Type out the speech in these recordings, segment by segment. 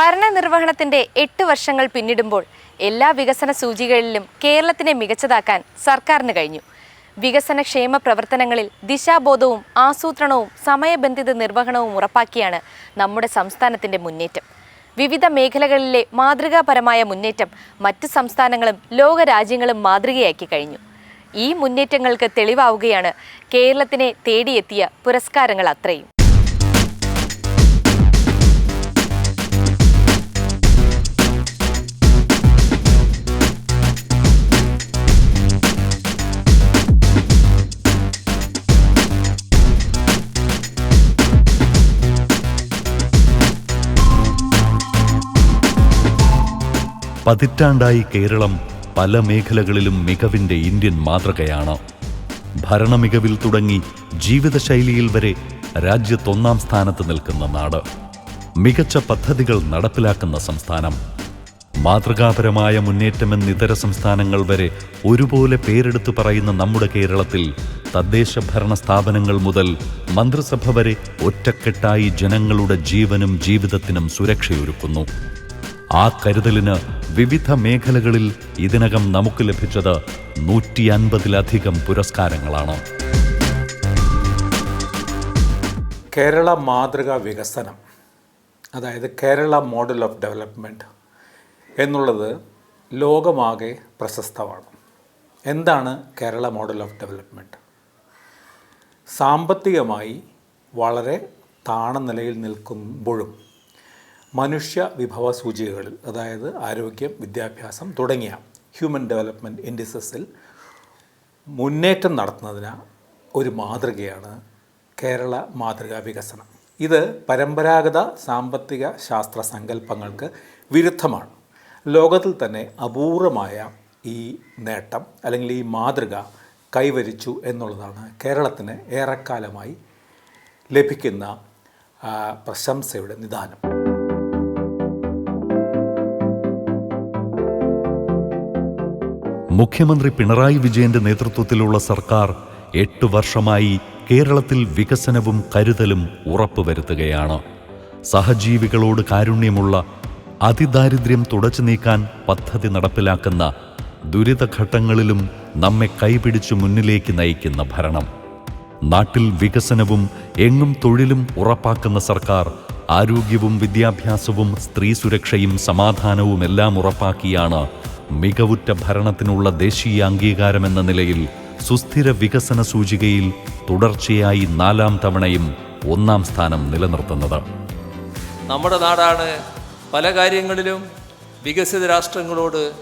ഭരണനിർവഹണത്തിന്റെ എട്ട് വർഷങ്ങൾ പിന്നിടുമ്പോൾ എല്ലാ വികസന സൂചികകളിലും കേരളത്തിനെ മികച്ചതാക്കാൻ സർക്കാരിന് കഴിഞ്ഞു. വികസന ക്ഷേമ പ്രവർത്തനങ്ങളിൽ ദിശാബോധവും ആസൂത്രണവും സമയബന്ധിത നിർവഹണവും ഉറപ്പാക്കിയാണ് നമ്മുടെ സംസ്ഥാനത്തിന്റെ മുന്നേറ്റം. വിവിധ മേഖലകളിലെ മാതൃകാപരമായ മുന്നേറ്റം മറ്റ് സംസ്ഥാനങ്ങളും ലോകരാജ്യങ്ങളും മാതൃകയാക്കി കഴിഞ്ഞു. ഈ മുന്നേറ്റങ്ങൾക്ക് തെളിവാവുകയാണ് കേരളത്തിനെ തേടിയെത്തിയ പുരസ്കാരങ്ങൾ അത്രയും. പതിറ്റാണ്ടായി കേരളം പല മേഖലകളിലും മികവിന്റെ ഇന്ത്യൻ മാതൃകയാണ്. ഭരണമികവിൽ തുടങ്ങി ജീവിതശൈലിയിൽ വരെ രാജ്യത്തൊന്നാം സ്ഥാനത്ത് നിൽക്കുന്ന നാട്. മികച്ച പദ്ധതികൾ നടപ്പിലാക്കുന്ന സംസ്ഥാനം. മാതൃകാപരമായ മുന്നേറ്റമെന്ന് ഇതര സംസ്ഥാനങ്ങൾ വരെ ഒരുപോലെ പേരെടുത്തു പറയുന്ന നമ്മുടെ കേരളത്തിൽ തദ്ദേശ ഭരണ സ്ഥാപനങ്ങൾ മുതൽ മന്ത്രിസഭ വരെ ഒറ്റക്കെട്ടായി ജനങ്ങളുടെ ജീവനും ജീവിതത്തിനും സുരക്ഷയൊരുക്കുന്നു. ആ കരുതലിന് വിവിധ മേഖലകളിൽ ഇതിനകം നമുക്ക് ലഭിച്ചത് നൂറ്റി അൻപതിലധികം പുരസ്കാരങ്ങളാണ്. കേരള മാതൃകാ വികസനം അതായത് കേരള മോഡൽ ഓഫ് ഡെവലപ്മെന്റ് എന്നുള്ളത് ലോകമാകെ പ്രശസ്തമാണ്. എന്താണ് കേരള മോഡൽ ഓഫ് ഡെവലപ്മെന്റ് സാമ്പത്തികമായി വളരെ താണ നിലയിൽ നിൽക്കുമ്പോഴും മനുഷ്യ വിഭവ സൂചികകളിൽ അതായത് ആരോഗ്യം വിദ്യാഭ്യാസം തുടങ്ങിയ ഹ്യൂമൻ ഡെവലപ്മെന്റ് ഇൻഡിസസിൽ മുന്നേറ്റം നടത്തുന്നതിന് ഒരു മാതൃകയാണ് കേരള മാതൃകാ വികസനം. ഇത് പരമ്പരാഗത സാമ്പത്തിക ശാസ്ത്ര സങ്കല്പങ്ങൾക്ക് വിരുദ്ധമാണ്. ലോകത്തിൽ തന്നെ അപൂർവമായ ഈ നേട്ടം അല്ലെങ്കിൽ ഈ മാതൃക കൈവരിച്ചു എന്നുള്ളതാണ് കേരളത്തിന് ഏറെക്കാലമായി ലഭിക്കുന്ന പ്രശംസയുടെ നിദാനം. മുഖ്യമന്ത്രി പിണറായി വിജയന്റെ നേതൃത്വത്തിലുള്ള സർക്കാർ എട്ട് വർഷമായി കേരളത്തിൽ വികസനവും കരുതലും ഉറപ്പുവരുത്തുകയാണ്. സഹജീവികളോട് കാരുണ്യമുള്ള അതിദാരിദ്ര്യം തുടച്ചു നീക്കാൻ പദ്ധതി നടപ്പിലാക്കുന്ന ദുരിതഘട്ടങ്ങളിലും നമ്മെ കൈപിടിച്ചു മുന്നിലേക്ക് നയിക്കുന്ന ഭരണം. നാട്ടിൽ വികസനവും എങ്ങും തൊഴിലും ഉറപ്പാക്കുന്ന സർക്കാർ ആരോഗ്യവും വിദ്യാഭ്യാസവും സ്ത്രീ സുരക്ഷയും സമാധാനവും എല്ലാം ഉറപ്പാക്കിയാണ് മികവുറ്റ ഭരണത്തിനുള്ള ദേശീയ അംഗീകാരമെന്ന നിലയിൽ സുസ്ഥിര വികസന സൂചികയിൽ തുടർച്ചയായി നാലാം തവണയും ഒന്നാം സ്ഥാനം നിലനിർത്തുന്നത്. നമ്മുടെ നാടാണ് പല കാര്യങ്ങളിലും വികസിത രാഷ്ട്രങ്ങളോട്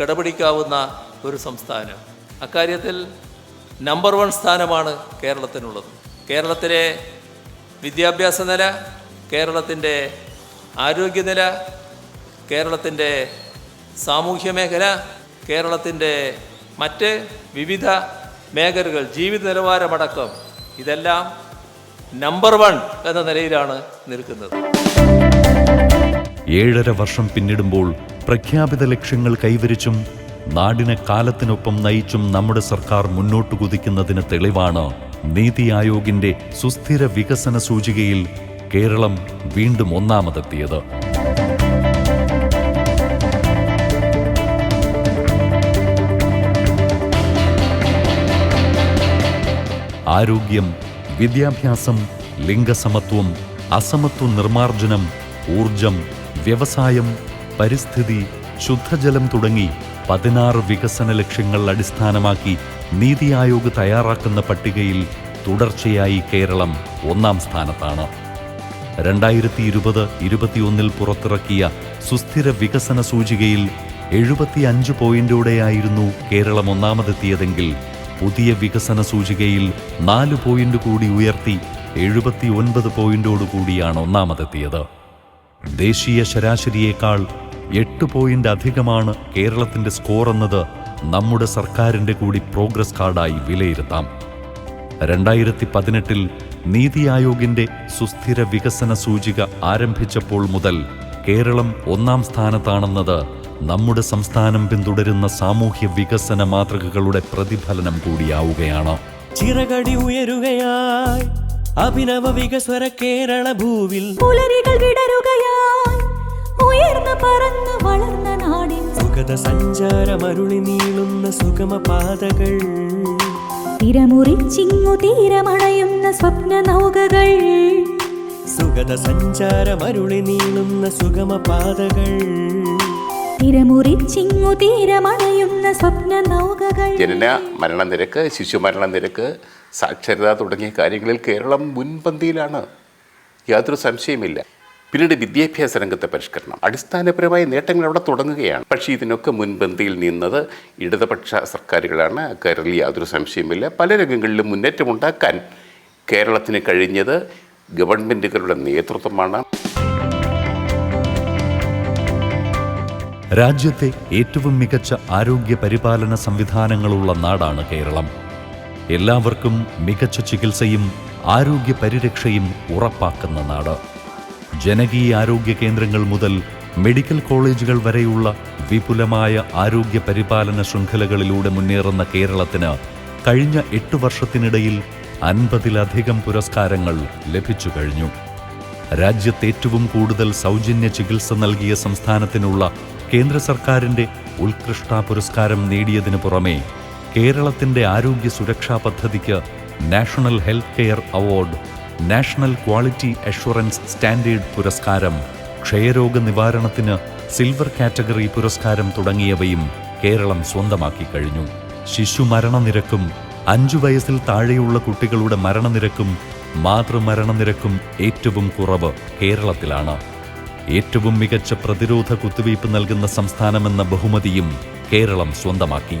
കിടപിടിക്കാവുന്ന ഒരു സംസ്ഥാനം. അക്കാര്യത്തിൽ നമ്പർ വൺ സ്ഥാനമാണ് കേരളത്തിനുള്ളത്. കേരളത്തിലെ വിദ്യാഭ്യാസ നില കേരളത്തിന്റെ ആരോഗ്യനില കേരളത്തിന്റെ സാമൂഹ്യ മേഖല കേരളത്തിന്റെ മറ്റ് വിവിധ മേഖലകൾ ജീവിത നിലവാരമടക്കം ഇതെല്ലാം നമ്പർ വൺ എന്ന നിലയിലാണ് നിൽക്കുന്നത്. ഏഴര വർഷം പിന്നിടുമ്പോൾ പ്രഖ്യാപിത ലക്ഷ്യങ്ങൾ കൈവരിച്ചും നാടിനെ കാലത്തിനൊപ്പം നയിച്ചും നമ്മുടെ സർക്കാർ മുന്നോട്ട് കുതിക്കുന്നതിന് തെളിവാണ് നീതി ആയോഗിന്റെ സുസ്ഥിര വികസന സൂചികയിൽ കേരളം വീണ്ടും ഒന്നാമതെത്തിയത്. ആരോഗ്യം വിദ്യാഭ്യാസം ലിംഗസമത്വം അസമത്വ നിർമ്മാർജനം ഊർജം വ്യവസായം പരിസ്ഥിതി ശുദ്ധജലം തുടങ്ങി പതിനാറ് വികസന ലക്ഷ്യങ്ങൾ അടിസ്ഥാനമാക്കി നീതി ആയോഗ് തയ്യാറാക്കുന്ന പട്ടികയിൽ തുടർച്ചയായി കേരളം ഒന്നാം സ്ഥാനത്താണ്. രണ്ടായിരത്തി ഇരുപത് ഇരുപത്തിയൊന്നിൽ പുറത്തിറക്കിയ സുസ്ഥിര വികസന സൂചികയിൽ എഴുപത്തിയഞ്ച് പോയിന്റോടെയായിരുന്നു കേരളം ഒന്നാമതെത്തിയതെങ്കിൽ പുതിയ വികസന സൂചികയിൽ നാല് പോയിന്റ് കൂടി ഉയർത്തി എഴുപത്തി ഒൻപത് പോയിന്റോടുകൂടിയാണ് ഒന്നാമതെത്തിയത്. ദേശീയ ശരാശരിയേക്കാൾ എട്ട് പോയിന്റ് അധികമാണ് കേരളത്തിന്റെ സ്കോർ എന്നത് നമ്മുടെ സർക്കാരിന്റെ കൂടി പ്രോഗ്രസ് കാർഡായി വിലയിരുത്താം. രണ്ടായിരത്തി പതിനെട്ടിൽ നീതി ആയോഗിന്റെ സുസ്ഥിര വികസന സൂചിക ആരംഭിച്ചപ്പോൾ മുതൽ കേരളം ഒന്നാം സ്ഥാനത്താണെന്നത് നമ്മുടെ സംസ്ഥാനം പിന്തുടരുന്ന സാമൂഹ്യ വികസന മാതൃകകളുടെ പ്രതിഫലനം കൂടിയാവുകയാണ്. ചിറകടി ഉയരുകയായി. അഭിനവ വികസ്വര കേരള ഭൂവിൽ. പുലരികൾ വിടരുകയായി. ഉയർന്നു പറന്നു വളർന്ന നാടിൻ സുഗത സഞ്ചാരമരുളി നീളുന്ന സുഗമ പാതകൾ തിരമുറിച്ചിങ്ങു തീരമണയുന്ന സ്വപ്ന നൗകകൾ. സുഗത സഞ്ചാരമരുളി നീളുന്ന സുഗമ പാതകൾ സ്വപ്ന ജനന മരണനിരക്ക് ശിശു മരണനിരക്ക് സാക്ഷരത തുടങ്ങിയ കാര്യങ്ങളിൽ കേരളം മുൻപന്തിയിലാണ്. യാതൊരു സംശയമില്ല പിന്നീട് വിദ്യാഭ്യാസ രംഗത്തെ പരിഷ്കരണം. അടിസ്ഥാനപരമായ നേട്ടങ്ങൾ അവിടെ തുടങ്ങുകയാണ്. പക്ഷേ ഇതിനൊക്കെ മുൻപന്തിയിൽ നിന്നത് ഇടതുപക്ഷ സർക്കാരുകളാണ്. അക്കാര്യത്തിൽ യാതൊരു സംശയമില്ല പല രംഗങ്ങളിലും മുന്നേറ്റമുണ്ടാക്കാൻ കേരളത്തിന് കഴിഞ്ഞത് ഗവൺമെന്റുകളുടെ നേതൃത്വമാണ്. രാജ്യത്തെ ഏറ്റവും മികച്ച ആരോഗ്യ പരിപാലന സംവിധാനങ്ങളുള്ള നാടാണ് കേരളം. എല്ലാവർക്കും മികച്ച ചികിത്സയും ആരോഗ്യ പരിരക്ഷയും ഉറപ്പാക്കുന്ന നാട്. ജനകീയ ആരോഗ്യ കേന്ദ്രങ്ങൾ മുതൽ മെഡിക്കൽ കോളേജുകൾ വരെയുള്ള വിപുലമായ ആരോഗ്യ പരിപാലന ശൃംഖലകളിലൂടെ മുന്നേറുന്ന കേരളത്തിന് കഴിഞ്ഞ എട്ട് വർഷത്തിനിടയിൽ അൻപതിലധികം പുരസ്കാരങ്ങൾ ലഭിച്ചു കഴിഞ്ഞു. രാജ്യത്തേറ്റവും കൂടുതൽ സൗജന്യ ചികിത്സ നൽകിയ സംസ്ഥാനത്തിനുള്ള കേന്ദ്ര സർക്കാരിന്റെ ഉത്കൃഷ്ട പുരസ്കാരം നേടിയതിനു പുറമെ കേരളത്തിന്റെ ആരോഗ്യ സുരക്ഷാ പദ്ധതിക്ക് national health care award national quality assurance standard പുരസ്കാരം ക്ഷയരോഗ നിവാരണത്തിന് സിൽവർ കാറ്റഗറി പുരസ്കാരം തുടങ്ങിയവയും കേരളം സ്വന്തമാക്കി കഴിഞ്ഞു. ശിശു മരണനിരക്കും അഞ്ചു വയസ്സിൽ താഴെയുള്ള കുട്ടികളുടെ മരണനിരക്കും മാതൃമരണനിരക്കും ഏറ്റവും കുറവ് കേരളത്തിലാണ്. ഏറ്റവും മികച്ച പ്രതിരോധ കുത്തിവയ്പ് നൽകുന്ന സംസ്ഥാനമെന്ന ബഹുമതിയും കേരളം സ്വന്തമാക്കി.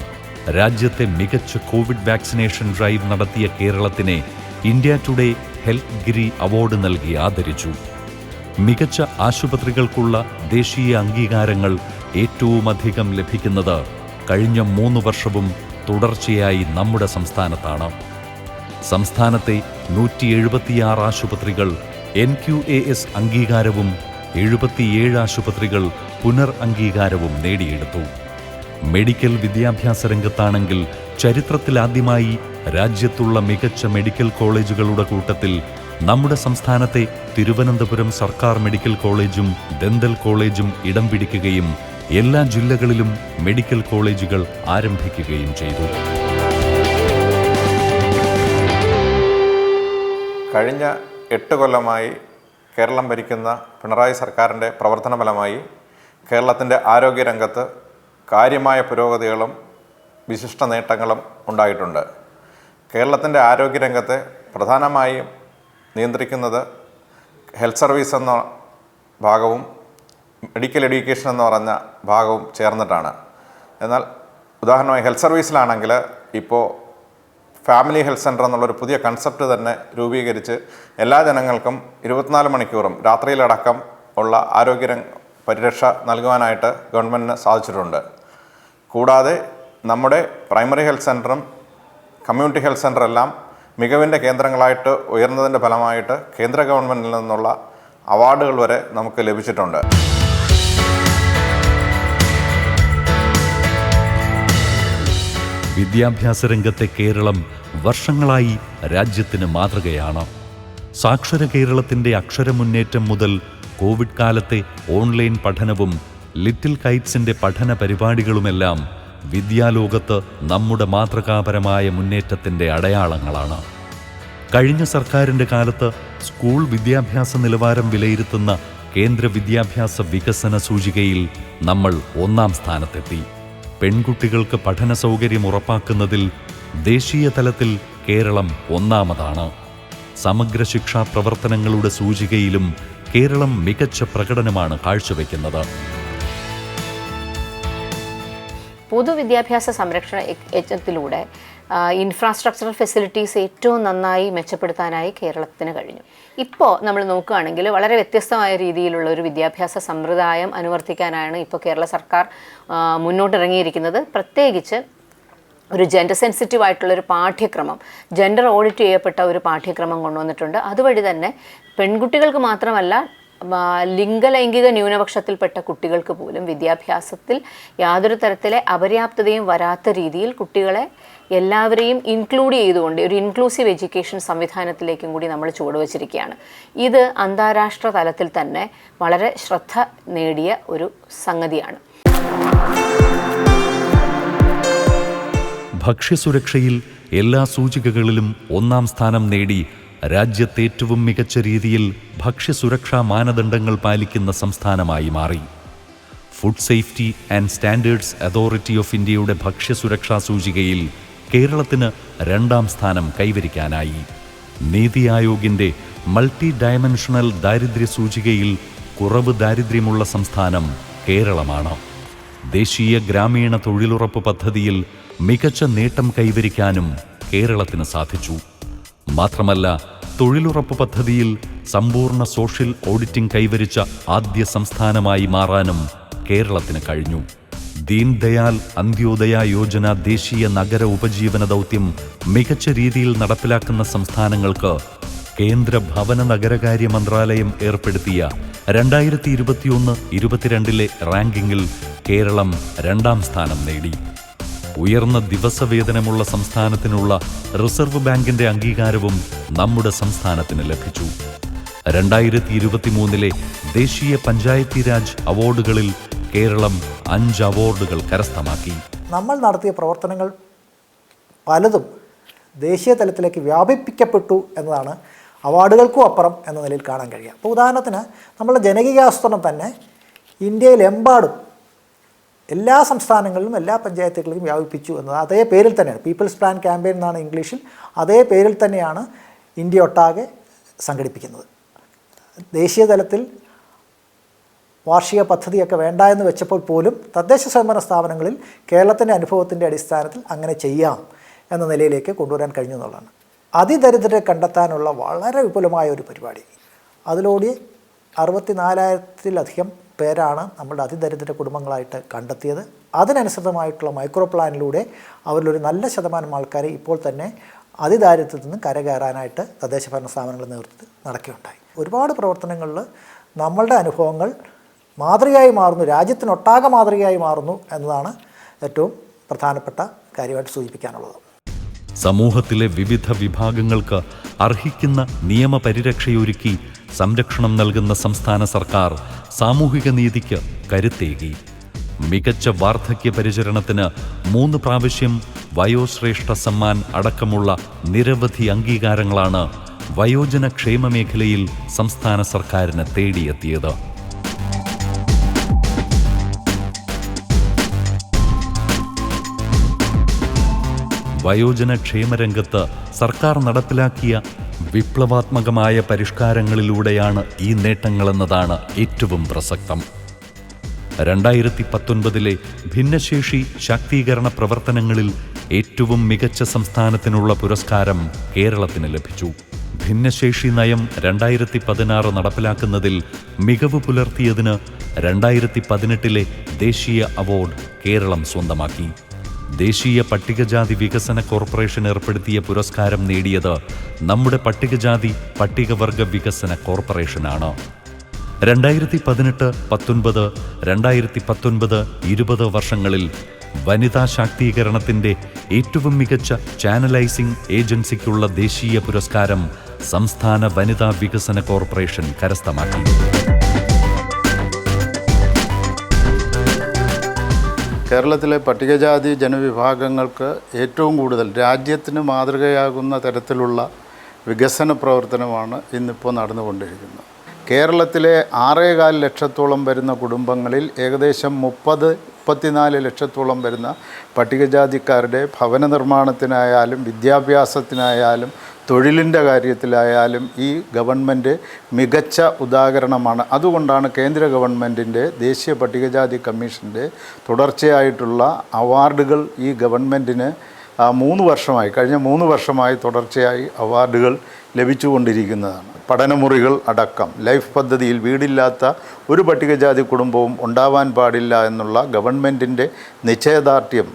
രാജ്യത്തെ മികച്ച കോവിഡ് വാക്സിനേഷൻ ഡ്രൈവ് നടത്തിയ കേരളത്തിനെ India Today health giri award നൽകി ആദരിച്ചു. മികച്ച ആശുപത്രികൾക്കുള്ള ദേശീയ അംഗീകാരങ്ങൾ ഏറ്റവുമധികം ലഭിക്കുന്നത് കഴിഞ്ഞ മൂന്ന് വർഷവും തുടർച്ചയായി നമ്മുടെ സംസ്ഥാനത്താണ്. സംസ്ഥാനത്തെ നൂറ്റി എഴുപത്തിയാറ് ആശുപത്രികൾ എൻ ക്യു എ എസ് അംഗീകാരവും എഴുപത്തിയേഴ് ആശുപത്രികൾ പുനർ അംഗീകാരവും നേടിയെടുത്തു. മെഡിക്കൽ വിദ്യാഭ്യാസ രംഗത്താണെങ്കിൽ ചരിത്രത്തിലാദ്യമായി രാജ്യത്തുള്ള മികച്ച മെഡിക്കൽ കോളേജുകളുടെ കൂട്ടത്തിൽ നമ്മുടെ സംസ്ഥാനത്തെ തിരുവനന്തപുരം സർക്കാർ മെഡിക്കൽ കോളേജും ദന്തൽ കോളേജും ഇടം പിടിക്കുകയും എല്ലാ ജില്ലകളിലും മെഡിക്കൽ കോളേജുകൾ ആരംഭിക്കുകയും ചെയ്തു. കഴിഞ്ഞ എട്ട് കൊല്ലമായി കേരളം ഭരിക്കുന്ന പിണറായി സർക്കാരിന്റെ പ്രവർത്തന ഫലമായി കേരളത്തിന്റെ ആരോഗ്യരംഗത്ത് കാര്യമായ പുരോഗതികളും വിശിഷ്ട നേട്ടങ്ങളും ഉണ്ടായിട്ടുണ്ട്. കേരളത്തിന്റെ ആരോഗ്യരംഗത്തെ പ്രധാനമായും നിയന്ത്രിക്കുന്നത് ഹെൽത്ത് സർവീസ് എന്ന ഭാഗവും മെഡിക്കൽ എഡ്യൂക്കേഷൻ എന്ന് പറഞ്ഞ ഭാഗവും ചേർന്നിട്ടാണ്. എന്നാൽ ഉദാഹരണമായി ഹെൽത്ത് സർവീസിലാണെങ്കിൽ ഇപ്പോൾ ഫാമിലി ഹെൽത്ത് സെന്റർ എന്നുള്ളൊരു പുതിയ കൺസെപ്റ്റ് തന്നെ രൂപീകരിച്ച് എല്ലാ ജനങ്ങൾക്കും ഇരുപത്തിനാല് മണിക്കൂറും രാത്രിയിലടക്കം ഉള്ള ആരോഗ്യ പരിരക്ഷ നൽകുവാനായിട്ട് ഗവൺമെന്റിന് സാധിച്ചിട്ടുണ്ട്. കൂടാതെ നമ്മുടെ പ്രൈമറി ഹെൽത്ത് സെന്ററും കമ്മ്യൂണിറ്റി ഹെൽത്ത് സെന്റർ എല്ലാം മികവിന്റെ കേന്ദ്രങ്ങളായിട്ട് ഉയർന്നതിന്റെ ഫലമായിട്ട് കേന്ദ്ര ഗവൺമെന്റിൽ നിന്നുള്ള അവാർഡുകൾ വരെ നമുക്ക് ലഭിച്ചിട്ടുണ്ട്. വിദ്യാഭ്യാസ രംഗത്തെ കേരളം വർഷങ്ങളായി രാജ്യത്തിന് മാതൃകയാണ്. സാക്ഷര കേരളത്തിന്റെ അക്ഷരമുന്നേറ്റം മുതൽ കോവിഡ് കാലത്തെ ഓൺലൈൻ പഠനവും ലിറ്റിൽ കൈറ്റ്സിന്റെ പഠന പരിപാടികളുമെല്ലാം വിദ്യാലോകത്ത് നമ്മുടെ മാതൃകാപരമായ മുന്നേറ്റത്തിന്റെ അടയാളങ്ങളാണ്. കഴിഞ്ഞ സർക്കാരിന്റെ കാലത്ത് സ്കൂൾ വിദ്യാഭ്യാസ നിലവാരം വിലയിരുത്തുന്ന കേന്ദ്ര വിദ്യാഭ്യാസ വികസന സൂചികയിൽ നമ്മൾ ഒന്നാം സ്ഥാനത്തെത്തി. പെൺകുട്ടികൾക്ക് പഠന സൗകര്യം ഉറപ്പാക്കുന്നതിൽ ദേശീയ തലത്തിൽ കേരളം ഒന്നാമതാണ്. സമഗ്ര ശിക്ഷാ പ്രവർത്തനങ്ങളുടെ സൂചികയിലും കേരളം മികച്ച പ്രകടനമാണ് കാഴ്ചവെക്കുന്നത്. പൊതുവിദ്യാഭ്യാസ സംരക്ഷണ യജ്ഞത്തിലൂടെ ഇൻഫ്രാസ്ട്രക്ചറൽ ഫെസിലിറ്റീസ് ഏറ്റവും നന്നായി മെച്ചപ്പെടുത്താനായി കേരളത്തിന് കഴിഞ്ഞു. ഇപ്പോൾ നമ്മൾ നോക്കുകയാണെങ്കിൽ വളരെ വ്യത്യസ്തമായ രീതിയിലുള്ള ഒരു വിദ്യാഭ്യാസ സമ്പ്രദായം അനുവർത്തിക്കാനാണ് ഇപ്പോൾ കേരള സർക്കാർ മുന്നോട്ടിറങ്ങിയിരിക്കുന്നത്. പ്രത്യേകിച്ച് ഒരു ജെൻഡർ സെൻസിറ്റീവ് ആയിട്ടുള്ള ഒരു പാഠ്യക്രമം ജെൻഡർ ഓഡിറ്റ് ചെയ്യപ്പെട്ട ഒരു പാഠ്യക്രമം കൊണ്ടുവന്നിട്ടുണ്ട്. അതുവഴി തന്നെ പെൺകുട്ടികൾക്ക് മാത്രമല്ല ലിംഗലൈംഗിക ന്യൂനപക്ഷത്തിൽപ്പെട്ട കുട്ടികൾക്ക് പോലും വിദ്യാഭ്യാസത്തിൽ യാതൊരു തരത്തിലെ അപര്യാപ്തതയും വരാത്ത രീതിയിൽ കുട്ടികളെ എല്ലാവരെയും ഇൻക്ലൂഡ് ചെയ്തുകൊണ്ട് ഒരു ഇൻക്ലൂസീവ് എഡ്യൂക്കേഷൻ സംവിധാനത്തിലേക്കും കൂടി നമ്മൾ ചുവടുവച്ചിരിക്കുകയാണ്. ഇത് അന്താരാഷ്ട്ര തലത്തിൽ തന്നെ വളരെ ശ്രദ്ധ നേടിയ ഒരു സംഗതിയാണ്. ഭക്ഷ്യസുരക്ഷയിൽ എല്ലാ സൂചികകളിലും ഒന്നാം സ്ഥാനം നേടി രാജ്യത്തെ ഏറ്റവും മികച്ച രീതിയിൽ ഭക്ഷ്യസുരക്ഷാ മാനദണ്ഡങ്ങൾ പാലിക്കുന്ന സംസ്ഥാനമായി മാറി. Food safety and standards authority of ഇന്ത്യയുടെ ഭക്ഷ്യസുരക്ഷാ സൂചികയിൽ കേരളത്തിന് രണ്ടാം സ്ഥാനം കൈവരിക്കാനായി. നീതി ആയോഗിന്റെ മൾട്ടി ഡയമെൻഷണൽ ദാരിദ്ര്യ സൂചികയിൽ കുറവ് ദാരിദ്ര്യമുള്ള സംസ്ഥാനം കേരളമാണ്. ദേശീയ ഗ്രാമീണ തൊഴിലുറപ്പ് പദ്ധതിയിൽ മികച്ച നേട്ടം കൈവരിക്കാനും കേരളത്തിന് സാധിച്ചു. മാത്രമല്ല തൊഴിലുറപ്പ് പദ്ധതിയിൽ സമ്പൂർണ സോഷ്യൽ ഓഡിറ്റിംഗ് കൈവരിച്ച ആദ്യ സംസ്ഥാനമായി മാറാനും കേരളത്തിന് കഴിഞ്ഞു. ദീൻ ദയാൽ അന്ത്യോദയ യോജന ദേശീയ നഗര ഉപജീവന ദൗത്യം മികച്ച രീതിയിൽ നടപ്പിലാക്കുന്ന സംസ്ഥാനങ്ങൾക്ക് കേന്ദ്ര ഭവന നഗരകാര്യ മന്ത്രാലയം ഏർപ്പെടുത്തിയ രണ്ടായിരത്തി ഇരുപത്തിയൊന്ന് ഇരുപത്തിരണ്ടിലെ റാങ്കിങ്ങിൽ കേരളം രണ്ടാം സ്ഥാനം നേടി. ഉയർന്ന ദിവസവേതനമുള്ള സംസ്ഥാനത്തിനുള്ള റിസർവ് ബാങ്കിന്റെ അംഗീകാരവും നമ്മുടെ സംസ്ഥാനത്തിന് ലഭിച്ചു. രണ്ടായിരത്തി ഇരുപത്തിമൂന്നിലെ ദേശീയ പഞ്ചായത്തി രാജ് അവാർഡുകളിൽ കേരളം അഞ്ച് അവാർഡുകൾ കരസ്ഥമാക്കി. നമ്മൾ നടത്തിയ പ്രവർത്തനങ്ങൾ പലതും ദേശീയ തലത്തിലേക്ക് വ്യാപിപ്പിക്കപ്പെട്ടു എന്നതാണ് അവാർഡുകൾക്കും അപ്പുറം എന്ന നിലയിൽ കാണാൻ കഴിയുക. അപ്പോൾ ഉദാഹരണത്തിന് നമ്മളുടെ ജനകീയാസൂത്രണം തന്നെ ഇന്ത്യയിലെമ്പാടും എല്ലാ സംസ്ഥാനങ്ങളിലും എല്ലാ പഞ്ചായത്തുകളിലും വ്യാപിപ്പിച്ചു എന്നത് അതേ പേരിൽ തന്നെയാണ്. പീപ്പിൾസ് പ്ലാൻ ക്യാമ്പയിൻ എന്നാണ് ഇംഗ്ലീഷിൽ. അതേ പേരിൽ തന്നെയാണ് ഇന്ത്യ ഒട്ടാകെ സംഘടിപ്പിക്കുന്നത്. ദേശീയ തലത്തിൽ വാർഷിക പദ്ധതിയൊക്കെ വേണ്ട എന്ന് വെച്ചപ്പോൾ പോലും തദ്ദേശ സ്വയംഭരണ സ്ഥാപനങ്ങളിൽ കേരളത്തിന്റെ അനുഭവത്തിന്റെ അടിസ്ഥാനത്തിൽ അങ്ങനെ ചെയ്യാം എന്ന നിലയിലേക്ക് കൊണ്ടുവരാൻ കഴിഞ്ഞു എന്നുള്ളതാണ്. അതിദരിദ്രരെ കണ്ടെത്താനുള്ള വളരെ വിപുലമായ ഒരു പരിപാടി. അതിലൂടെ അറുപത്തിനാലായിരത്തിലധികം പേരാണ് നമ്മുടെ അതിദരിദ്ര കുടുംബങ്ങളായിട്ട് കണ്ടെത്തിയത്. അതിനനുസൃതമായിട്ടുള്ള മൈക്രോ പ്ലാനിലൂടെ അവരിലൊരു നല്ല ശതമാനം ആൾക്കാരെ ഇപ്പോൾ തന്നെ അതിദാരിദ്ര്യത്തിൽ നിന്ന് കരകയറാനായിട്ട് തദ്ദേശ ഭരണ സ്ഥാപനങ്ങളുടെ നേതൃത്വത്തിൽ നടക്കുകയുണ്ടായി. ഒരുപാട് പ്രവർത്തനങ്ങളിൽ നമ്മളുടെ അനുഭവങ്ങൾ മാതൃകയായി മാറുന്നു രാജ്യത്തിനൊട്ടാകെ മാതൃകയായി മാറുന്നു എന്നതാണ് ഏറ്റവും പ്രധാനപ്പെട്ട കാര്യമായിട്ട് സൂചിപ്പിക്കാനുള്ളത്. സമൂഹത്തിലെ വിവിധ വിഭാഗങ്ങൾക്ക് അർഹിക്കുന്ന നിയമപരിരക്ഷയൊരുക്കി സംരക്ഷണം നൽകുന്ന സംസ്ഥാന സർക്കാർ സാമൂഹിക നീതിക്ക് കരുത്തേകി. മികച്ച വാർദ്ധക്യ പരിചരണത്തിന് മൂന്ന് പ്രാവശ്യം വയോശ്രേഷ്ഠ സമ്മാൻ അടക്കമുള്ള നിരവധി അംഗീകാരങ്ങളാണ് വയോജന ക്ഷേമ മേഖലയിൽ സംസ്ഥാന സർക്കാരിന് തേടിയെത്തിയത്. വയോജന ക്ഷേമരംഗത്ത് സർക്കാർ നടപ്പിലാക്കിയ വിപ്ലവാത്മകമായ പരിഷ്കാരങ്ങളിലൂടെയാണ് ഈ നേട്ടങ്ങളെന്നതാണ് ഏറ്റവും പ്രസക്തം. രണ്ടായിരത്തി പത്തൊൻപതിലെ ഭിന്നശേഷി ശാക്തീകരണ പ്രവർത്തനങ്ങളിൽ ഏറ്റവും മികച്ച സംസ്ഥാനത്തിനുള്ള പുരസ്കാരം കേരളത്തിന് ലഭിച്ചു. ഭിന്നശേഷി നയം രണ്ടായിരത്തി പതിനാറ് നടപ്പിലാക്കുന്നതിൽ മികവ് പുലർത്തിയതിന് രണ്ടായിരത്തി പതിനെട്ടിലെ ദേശീയ അവാർഡ് കേരളം സ്വന്തമാക്കി. ദേശീയ പട്ടികജാതി വികസന കോർപ്പറേഷൻ ഏർപ്പെടുത്തിയ പുരസ്കാരം നേടിയത് നമ്മുടെ പട്ടികജാതി പട്ടികവർഗ വികസന കോർപ്പറേഷനാണ്. രണ്ടായിരത്തി പതിനെട്ട് പത്തൊൻപത് രണ്ടായിരത്തി പത്തൊൻപത് ഇരുപത് വർഷങ്ങളിൽ വനിതാ ശാക്തീകരണത്തിന്റെ ഏറ്റവും മികച്ച ചാനലൈസിംഗ് ഏജൻസിക്കുള്ള ദേശീയ പുരസ്കാരം സംസ്ഥാന വനിതാ വികസന കോർപ്പറേഷൻ കരസ്ഥമാക്കി. കേരളത്തിലെ പട്ടികജാതി ജനവിഭാഗങ്ങൾക്ക് ഏറ്റവും കൂടുതൽ രാജ്യത്തിന് മാതൃകയാകുന്ന തരത്തിലുള്ള വികസന പ്രവർത്തനമാണ് ഇന്നിപ്പോൾ നടന്നുകൊണ്ടിരിക്കുന്നത്. കേരളത്തിലെ ആറേകാൽ ലക്ഷത്തോളം വരുന്ന കുടുംബങ്ങളിൽ ഏകദേശം മുപ്പത് മുപ്പത്തിനാല് ലക്ഷത്തോളം വരുന്ന പട്ടികജാതിക്കാരുടെ ഭവന നിർമ്മാണത്തിനായാലും വിദ്യാഭ്യാസത്തിനായാലും തൊഴിലിന്റെ കാര്യത്തിലായാലും ഈ ഗവൺമെന്റ് മികച്ച ഉദാഹരണമാണ്. അതുകൊണ്ടാണ് കേന്ദ്ര ഗവൺമെന്റിന്റെ ദേശീയ പട്ടികജാതി കമ്മീഷന്റെ തുടർച്ചയായിട്ടുള്ള അവാർഡുകൾ ഈ ഗവൺമെന്റിന് മൂന്ന് വർഷമായി കഴിഞ്ഞ മൂന്ന് വർഷമായി തുടർച്ചയായി അവാർഡുകൾ ലഭിച്ചുകൊണ്ടിരിക്കുന്നതാണ്. പഠനമുറികൾ അടക്കം. ലൈഫ് പദ്ധതിയിൽ വീടില്ലാത്ത ഒരു പട്ടികജാതി കുടുംബവും ഉണ്ടാവാൻ പാടില്ല എന്നുള്ള ഗവൺമെന്റിന്റെ നിശ്ചയദാർഢ്യം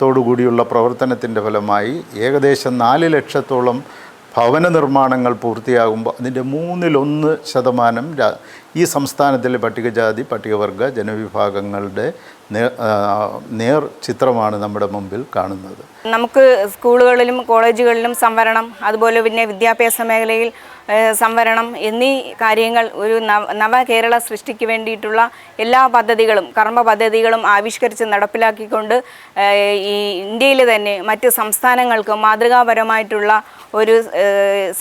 ത്തോടുകൂടിയുള്ള പ്രവർത്തനത്തിന്റെ ഫലമായി ഏകദേശം നാല് ലക്ഷത്തോളം ഭവന നിർമ്മാണങ്ങൾ പൂർത്തിയാകുമ്പോൾ അതിന്റെ മൂന്നിലൊന്ന് ശതമാനം ഈ സംസ്ഥാനത്തിലെ പട്ടികജാതി പട്ടികവർഗ ജനവിഭാഗങ്ങളുടെ നേർ ചിത്രമാണ് നമ്മുടെ മുമ്പിൽ കാണുന്നത്. നമുക്ക് സ്കൂളുകളിലും കോളേജുകളിലും സംവരണം അതുപോലെ പിന്നെ വിദ്യാഭ്യാസ മേഖലയിൽ സംവരണം എന്നീ കാര്യങ്ങൾ ഒരു നവ കേരള സൃഷ്ടിക്ക് വേണ്ടിയിട്ടുള്ള എല്ലാ പദ്ധതികളും കർമ്മ പദ്ധതികളും ആവിഷ്കരിച്ച് നടപ്പിലാക്കിക്കൊണ്ട് ഈ ഇന്ത്യയിൽ തന്നെ മറ്റ് സംസ്ഥാനങ്ങൾക്ക് മാതൃകാപരമായിട്ടുള്ള ഒരു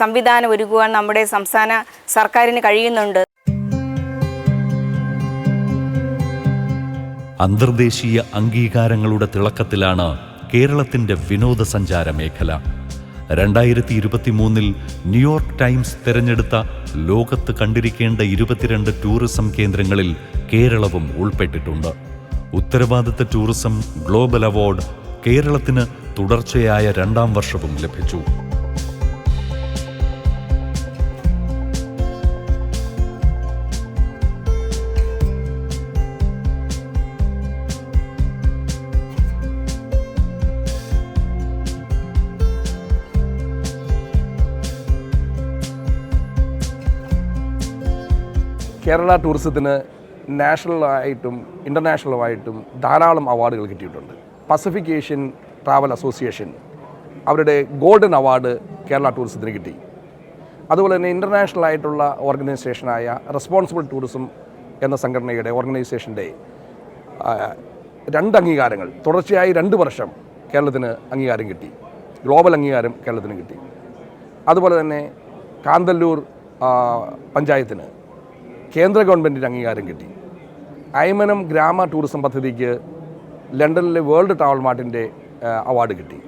സംവിധാനം ഒരുക്കുവാൻ നമ്മുടെ സംസ്ഥാന സർക്കാരിന് കഴിയുന്നുണ്ട്. അന്തർദേശീയ അംഗീകാരങ്ങളുടെ തിളക്കത്തിലാണ് കേരളത്തിന്റെ വിനോദസഞ്ചാര മേഖല. രണ്ടായിരത്തി ഇരുപത്തി മൂന്നിൽ ന്യൂയോർക്ക് ടൈംസ് തിരഞ്ഞെടുത്ത ലോകത്ത് കണ്ടിരിക്കേണ്ട ഇരുപത്തിരണ്ട് ടൂറിസം കേന്ദ്രങ്ങളിൽ കേരളവും ഉൾപ്പെട്ടിട്ടുണ്ട്. ഉത്തരവാദിത്ത ടൂറിസം ഗ്ലോബൽ അവാർഡ് കേരളത്തിന് തുടർച്ചയായ രണ്ടാം വർഷവും ലഭിച്ചു. കേരള ടൂറിസത്തിന് നാഷണലായിട്ടും ഇന്റർനാഷണലുമായിട്ടും ധാരാളം അവാർഡുകൾ കിട്ടിയിട്ടുണ്ട്. പസഫിക് ഏഷ്യൻ ട്രാവൽ അസോസിയേഷൻ അവരുടെ ഗോൾഡൻ അവാർഡ് കേരള ടൂറിസത്തിന് കിട്ടി. അതുപോലെ തന്നെ ഇന്റർനാഷണൽ ആയിട്ടുള്ള ഓർഗനൈസേഷനായ റെസ്പോൺസിബിൾ ടൂറിസം എന്ന സംഘടനയുടെ ഓർഗനൈസേഷന്റെ രണ്ട് അംഗീകാരങ്ങൾ തുടർച്ചയായി രണ്ട് വർഷം കേരളത്തിന് അംഗീകാരം കിട്ടി. ഗ്ലോബൽ അംഗീകാരം കേരളത്തിന് കിട്ടി. അതുപോലെ തന്നെ കാന്തല്ലൂർ പഞ്ചായത്തിന് കേന്ദ്ര ഗവൺമെന്റിന്റെ അംഗീകാരം കിട്ടി. ഐമനം ഗ്രാമ ടൂറിസം പദ്ധതിക്ക് ലണ്ടനിലെ വേൾഡ് ട്രാവൽ മാർട്ടിന്റെ അവാർഡ് കിട്ടി.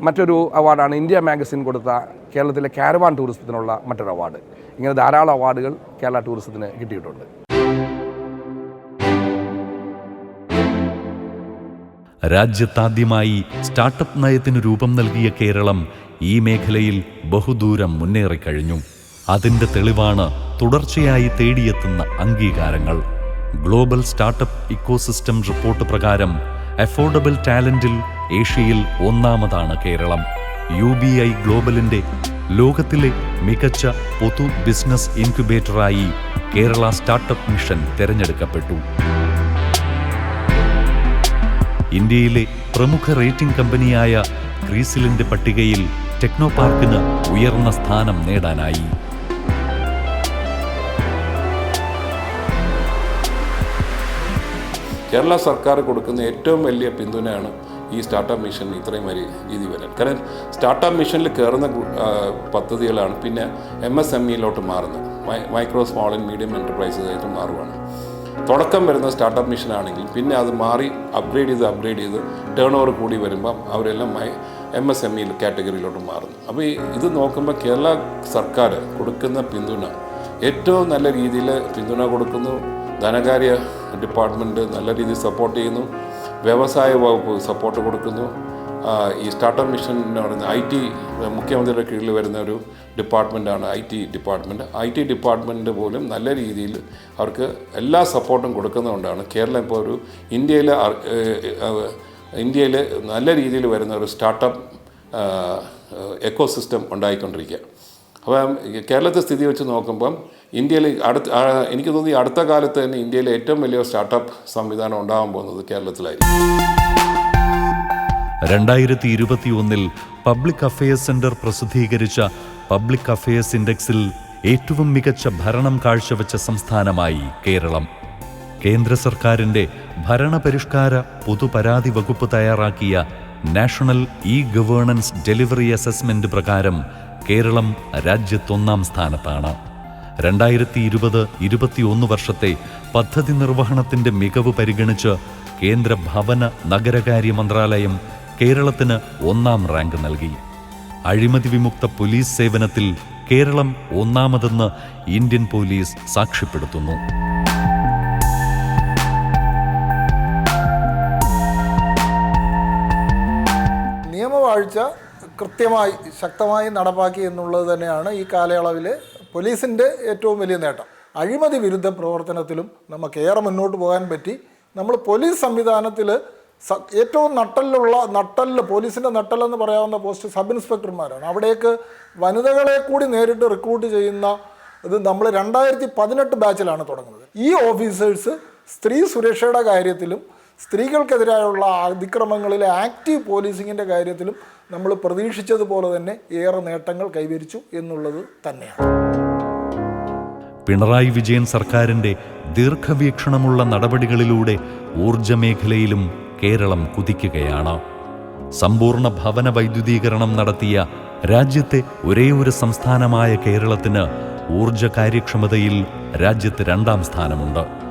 മറ്റൊരു അവാർഡാണ് ഇന്ത്യ മാഗസിൻ കൊടുത്ത കേരളത്തിലെ കാരവാൻ ടൂറിസത്തിനുള്ള മറ്റൊരു അവാർഡ്. ഇങ്ങനെ ധാരാളം അവാർഡുകൾ കേരള ടൂറിസത്തിന് കിട്ടിയിട്ടുണ്ട്. രാജ്യത്താദ്യമായി സ്റ്റാർട്ടപ്പ് നയത്തിന് രൂപം നൽകിയ കേരളം ഈ മേഖലയിൽ ബഹുദൂരം മുന്നേറിക്കഴിഞ്ഞു. അതിന്റെ തെളിവാണ് തുടർച്ചയായി തേടിയെത്തുന്ന അംഗീകാരങ്ങൾ. ഗ്ലോബൽ സ്റ്റാർട്ടപ്പ് ഇക്കോസിസ്റ്റം റിപ്പോർട്ട് പ്രകാരം അഫോർഡബിൾ ടാലന്റിൽ ഏഷ്യയിൽ ഒന്നാമതാണ് കേരളം. യു ബി ഐ ഗ്ലോബലിന്റെ ലോകത്തിലെ മികച്ച പൊതു ബിസിനസ് ഇൻക്യുബേറ്ററായി കേരള സ്റ്റാർട്ടപ്പ് മിഷൻ തിരഞ്ഞെടുക്കപ്പെട്ടു. ഇന്ത്യയിലെ പ്രമുഖ റേറ്റിംഗ് കമ്പനിയായ ക്രീസിലിന്റെ പട്ടികയിൽ ടെക്നോപാർക്കിന് ഉയർന്ന സ്ഥാനം നേടാനായി. കേരള സർക്കാർ കൊടുക്കുന്ന ഏറ്റവും വലിയ പിന്തുണയാണ് ഈ സ്റ്റാർട്ടപ്പ് മിഷൻ ഇത്രയും വലിയ രീതി വരാൻ. കാരണം സ്റ്റാർട്ടപ്പ് മിഷനിൽ കയറുന്ന പദ്ധതികളാണ് പിന്നെ എം എസ് എം ഇയിലോട്ട് മാറുന്നത്. Micro small and medium enterprises ആയിട്ട് മാറുവാണ്. തുടക്കം വരുന്ന സ്റ്റാർട്ടപ്പ് മിഷൻ ആണെങ്കിൽ പിന്നെ അത് മാറി അപ്ഗ്രേഡ് ചെയ്ത് അപ്ഗ്രേഡ് ചെയ്ത് ടേൺ ഓവർ കൂടി വരുമ്പം അവരെല്ലാം എം എസ് എം ഇ കാറ്റഗറിയിലോട്ട് മാറുന്നു. അപ്പോൾ ഇത് നോക്കുമ്പോൾ കേരള സർക്കാർ കൊടുക്കുന്ന പിന്തുണ ഏറ്റവും നല്ല രീതിയിൽ പിന്തുണ കൊടുക്കുന്നു. ധനകാര്യ ഡിപ്പാർട്ട്മെന്റ് നല്ല രീതിയിൽ സപ്പോർട്ട് ചെയ്യുന്നു. വ്യവസായ വകുപ്പ് സപ്പോർട്ട് കൊടുക്കുന്നു. ഈ സ്റ്റാർട്ടപ്പ് മിഷൻ എന്ന് പറയുന്ന ഐ ടി മുഖ്യമന്ത്രിയുടെ കീഴിൽ വരുന്ന ഒരു ഡിപ്പാർട്ട്മെന്റാണ് I T department I T department പോലും നല്ല രീതിയിൽ അവർക്ക് എല്ലാ സപ്പോർട്ടും കൊടുക്കുന്നതുകൊണ്ടാണ് കേരളം ഇപ്പോൾ ഒരു ഇന്ത്യയിലെ ഇന്ത്യയിൽ നല്ല രീതിയിൽ വരുന്ന ഒരു സ്റ്റാർട്ടപ്പ് എക്കോ സിസ്റ്റം ഉണ്ടായിക്കൊണ്ടിരിക്കുക. അപ്പം കേരളത്തെ സ്ഥിതി വെച്ച് നോക്കുമ്പം ഇന്ത്യയിൽ അടുത്ത എനിക്ക് തോന്നി അടുത്ത കാലത്ത് തന്നെ ഇന്ത്യയിലെ ഏറ്റവും വലിയ സ്റ്റാർട്ടപ്പ് സംവിധാനം ഉണ്ടാകാൻ പോകുന്നത് കേരളത്തിലായിരിക്കും. രണ്ടായിരത്തി ഇരുപത്തിയൊന്നിൽ പബ്ലിക് അഫയേഴ്സ് സെന്റർ പ്രസിദ്ധീകരിച്ച പബ്ലിക് അഫയേഴ്സ് ഇൻഡെക്സിൽ ഏറ്റവും മികച്ച ഭരണം കാഴ്ചവെച്ച സംസ്ഥാനമായി കേരളം. കേന്ദ്ര സർക്കാരിന്റെ ഭരണപരിഷ്കാര പൊതുപരാതി വകുപ്പ് തയ്യാറാക്കിയ national E governance delivery assessment പ്രകാരം കേരളം രാജ്യത്തൊന്നാം സ്ഥാനത്താണ്. രണ്ടായിരത്തി ഇരുപത് ഇരുപത്തിയൊന്ന് വർഷത്തെ പദ്ധതി നിർവഹണത്തിന്റെ മികവ് പരിഗണിച്ച് കേന്ദ്ര ഭവന നഗരകാര്യ മന്ത്രാലയം കേരളത്തിന് ഒന്നാം റാങ്ക് നൽകി. അഴിമതി വിമുക്ത പോലീസ് സേവനത്തിൽ കേരളം ഒന്നാമതെന്ന് ഇന്ത്യൻ പോലീസ് സാക്ഷ്യപ്പെടുത്തുന്നു. നിയമവാഴ്ച കൃത്യമായി ശക്തമായി നടപ്പാക്കി എന്നുള്ളത് തന്നെയാണ് ഈ കാലയളവിൽ പോലീസിന്റെ ഏറ്റവും വലിയ നേട്ടം. അഴിമതി വിരുദ്ധ പ്രവർത്തനത്തിലും നമുക്ക് ഏറെ മുന്നോട്ട് പോകാൻ പറ്റി. നമ്മൾ പോലീസ് സംവിധാനത്തിൽ ഏറ്റവും നട്ടലിലുള്ള നട്ടലിൽ പോലീസിന്റെ നട്ടലെന്ന് പറയാവുന്ന പോസ്റ്റ് സബ് ഇൻസ്പെക്ടർമാരാണ്. അവിടേക്ക് വനിതകളെ കൂടി നേരിട്ട് റിക്രൂട്ട് ചെയ്യുന്ന ഇത് നമ്മൾ രണ്ടായിരത്തി പതിനെട്ട് ബാച്ചിലാണ് തുടങ്ങുന്നത്. ഈ ഓഫീസേഴ്സ് സ്ത്രീ സുരക്ഷയുടെ കാര്യത്തിലും സ്ത്രീകൾക്കെതിരായുള്ള അതിക്രമങ്ങളിലെ ആക്റ്റീവ് പോലീസിങ്ങിന്റെ കാര്യത്തിലും നമ്മൾ പ്രതീക്ഷിച്ചതുപോലെ തന്നെ ഏറെ നേട്ടങ്ങൾ കൈവരിച്ചു എന്നുള്ളത് തന്നെയാണ്. പിണറായി വിജയൻ സർക്കാരിന്റെ ദീർഘവീക്ഷണമുള്ള നടപടികളിലൂടെ ഊർജ മേഖലയിലും കേരളം കുതിക്കുകയാണ്. സമ്പൂർണ ഭവന വൈദ്യുതീകരണം നടത്തിയ രാജ്യത്തെ ഒരേ ഒരു സംസ്ഥാനമായ കേരളത്തിന് ഊർജ കാര്യക്ഷമതയിൽ രാജ്യത്ത് രണ്ടാം സ്ഥാനമുണ്ട്.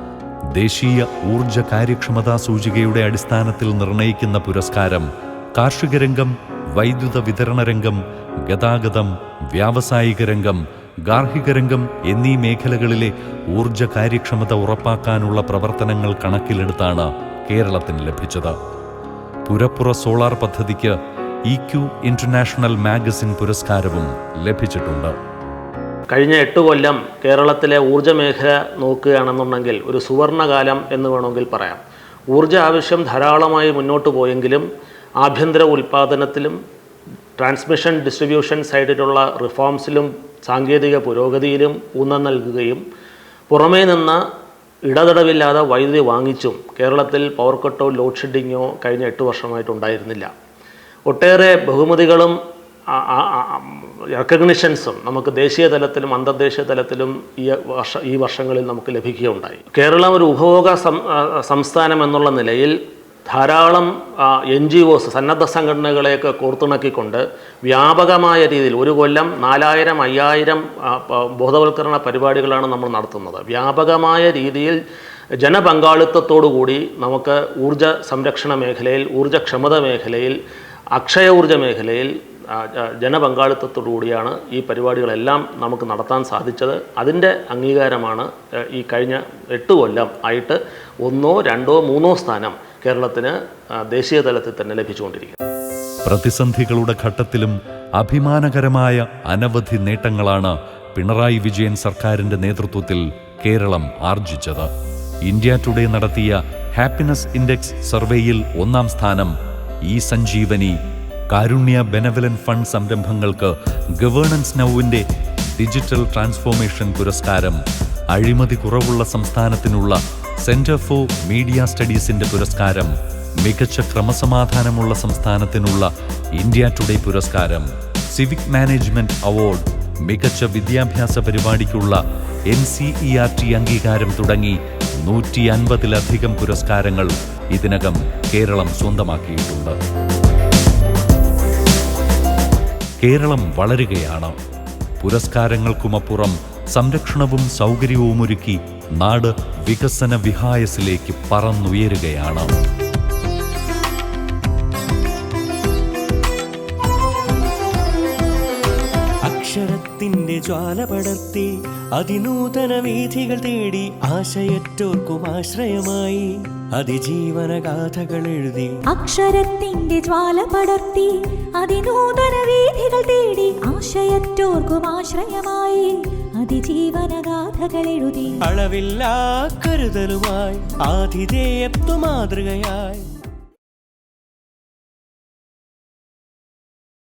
ദേശീയ ഊർജ കാര്യക്ഷമതാ സൂചികയുടെ അടിസ്ഥാനത്തിൽ നിർണയിക്കുന്ന പുരസ്കാരം കാർഷിക രംഗം വൈദ്യുത വിതരണ രംഗം ഗതാഗതം വ്യാവസായിക രംഗം ഗാർഹിക രംഗം എന്നീ മേഖലകളിലെ ഊർജ കാര്യക്ഷമത ഉറപ്പാക്കാനുള്ള പ്രവർത്തനങ്ങൾ കണക്കിലെടുത്താണ് കേരളത്തിന് ലഭിച്ചത്. പുരപ്പുറ സോളാർ പദ്ധതിക്ക് ഇ ക്യു ഇന്റർനാഷണൽ മാഗസിൻ പുരസ്കാരവും ലഭിച്ചിട്ടുണ്ട്. കഴിഞ്ഞ എട്ട് കൊല്ലം കേരളത്തിലെ ഊർജ മേഖല നോക്കുകയാണെന്നുണ്ടെങ്കിൽ ഒരു സുവർണകാലം എന്ന് വേണമെങ്കിൽ പറയാം. ഊർജ ആവശ്യം ധാരാളമായി മുന്നോട്ട് പോയെങ്കിലും ആഭ്യന്തര ഉൽപ്പാദനത്തിലും ട്രാൻസ്മിഷൻ ഡിസ്ട്രിബ്യൂഷൻ സൈഡിലുള്ള റിഫോംസിലും സാങ്കേതിക പുരോഗതിയിലും ഊന്നൽ നൽകുകയും പുറമേ നിന്ന് ഇടതടവില്ലാതെ വൈദ്യുതി വാങ്ങിച്ചും കേരളത്തിൽ പവർ കട്ടോ ലോഡ് ഷെഡിങ്ങോ കഴിഞ്ഞ എട്ട് വർഷമായിട്ടുണ്ടായിരുന്നില്ല ഒട്ടേറെ ബഹുമതികളും റെക്കഗ്നിഷൻസും നമുക്ക് ദേശീയ തലത്തിലും അന്തർദേശീയ തലത്തിലും ഈ വർഷ ഈ വർഷങ്ങളിൽ നമുക്ക് ലഭിക്കുകയുണ്ടായി. കേരളം ഒരു ഉപഭോഗ സംസ്ഥാനം എന്നുള്ള നിലയിൽ ധാരാളം എൻ ജി ഒസ് സന്നദ്ധ സംഘടനകളെയൊക്കെ കോർത്തിണക്കിക്കൊണ്ട് വ്യാപകമായ രീതിയിൽ ഒരു കൊല്ലം നാലായിരം അയ്യായിരം ബോധവൽക്കരണ പരിപാടികളാണ് നമ്മൾ നടത്തുന്നത്. വ്യാപകമായ രീതിയിൽ ജനപങ്കാളിത്തത്തോടുകൂടി നമുക്ക് ഊർജ സംരക്ഷണ മേഖലയിൽ ഊർജക്ഷമത മേഖലയിൽ അക്ഷയ ഊർജ മേഖലയിൽ ജനപങ്കാളിത്തത്തോടുകൂടിയാണ് ഈ പരിപാടികളെല്ലാം നമുക്ക് നടത്താൻ സാധിച്ചത്. അതിന്റെ അംഗീകാരമാണ് ഈ കഴിഞ്ഞ എട്ട് കൊല്ലം ആയിട്ട് ഒന്നോ രണ്ടോ മൂന്നോ സ്ഥാനം കേരളത്തിന് ദേശീയ തലത്തിൽ തന്നെ ലഭിച്ചുകൊണ്ടിരിക്കുന്നത് പ്രതിസന്ധികളുടെ ഘട്ടത്തിലും അഭിമാനകരമായ അനവധി നേട്ടങ്ങളാണ് പിണറായി വിജയൻ സർക്കാരിന്റെ നേതൃത്വത്തിൽ കേരളം ആർജിച്ചത്. ഇന്ത്യ ടുഡേ നടത്തിയ ഹാപ്പിനെസ് ഇൻഡെക്സ് സർവേയിൽ ഒന്നാം സ്ഥാനം ഈ സഞ്ജീവനി കാരുണ്യ ബെനവലൻ ഫണ്ട് സംരംഭങ്ങൾക്ക് ഗവേണൻസ് നൗവിന്റെ ഡിജിറ്റൽ ട്രാൻസ്ഫോർമേഷൻ പുരസ്കാരം അഴിമതി കുറവുള്ള സംസ്ഥാനത്തിനുള്ള സെന്റർ ഫോർ മീഡിയ സ്റ്റഡീസിന്റെ പുരസ്കാരം മികച്ച ക്രമസമാധാനമുള്ള സംസ്ഥാനത്തിനുള്ള ഇന്ത്യ ടുഡേ പുരസ്കാരം സിവിക് മാനേജ്മെന്റ് അവാർഡ് മികച്ച വിദ്യാഭ്യാസ പരിപാടിക്കുള്ള N C E R T അംഗീകാരം തുടങ്ങി നൂറ്റി അൻപതിലധികം പുരസ്കാരങ്ങൾ ഇതിനകം കേരളം സ്വന്തമാക്കിയിട്ടുണ്ട്. കേരളം വളരുകയാണ്. പുരസ്കാരങ്ങൾക്കുമപ്പുറം സംരക്ഷണവും സൗകര്യവുമൊരുക്കി നാട് വികസന വിഹായസിലേക്ക് പറന്നുയരുകയാണ്. അക്ഷരത്തിന്റെ ജ്വാല പടർത്തി അതിനൂതന വീഥികൾ തേടി ആശയറ്റോർക്കും ആശ്രയമായി അതിജീവന ഗാഥകൾ എഴുതി. അക്ഷരത്തിന്റെ ജ്വാല പടർത്തി അതിനൂതന വീഥികൾ തേടി ആശയറ്റോർക്കും ആശ്രയമായി അതിജീവന ഗാഥകൾ എഴുതി. അളവില്ലാ കരുതലുമായി ആതിഥേയത്വ മാതൃകയായി